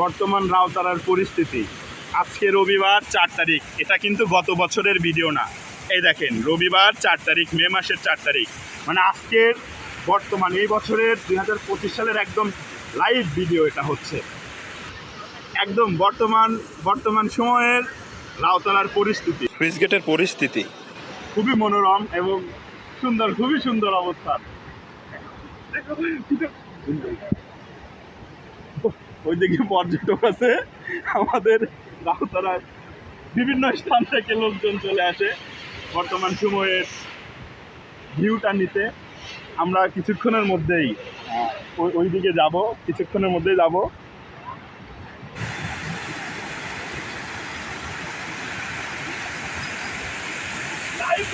বর্তমান রাউতারার পরিস্থিতি। আজকে রবিবার চার তারিখ। এটা কিন্তু গত বছরের ভিডিও না। এই দেখেন রবিবার চার তারিখ মে মাসের চার তারিখ। মানে আজকের বর্তমান এই বছরের দুই হাজার পঁচিশ সালের একদম লাইভ ভিডিও এটা হচ্ছে। একদম বর্তমান বর্তমান সময়ের রাউতারার পরিস্থিতি। সুইচ গেটের পরিস্থিতি। খুবই মনোরম এবং সুন্দর খুবই সুন্দর অবস্থান ওইদিকে পর্যটক আছে। আমাদের রাউতারার বিভিন্ন স্থান থেকে লোকজন চলে আসে। বর্তমান সময়ের ভিউটা নিতে। আমরা কিছুক্ষণের মধ্যেই ওই ওইদিকে যাব, কিছুক্ষণের মধ্যেই যাব। লাইভ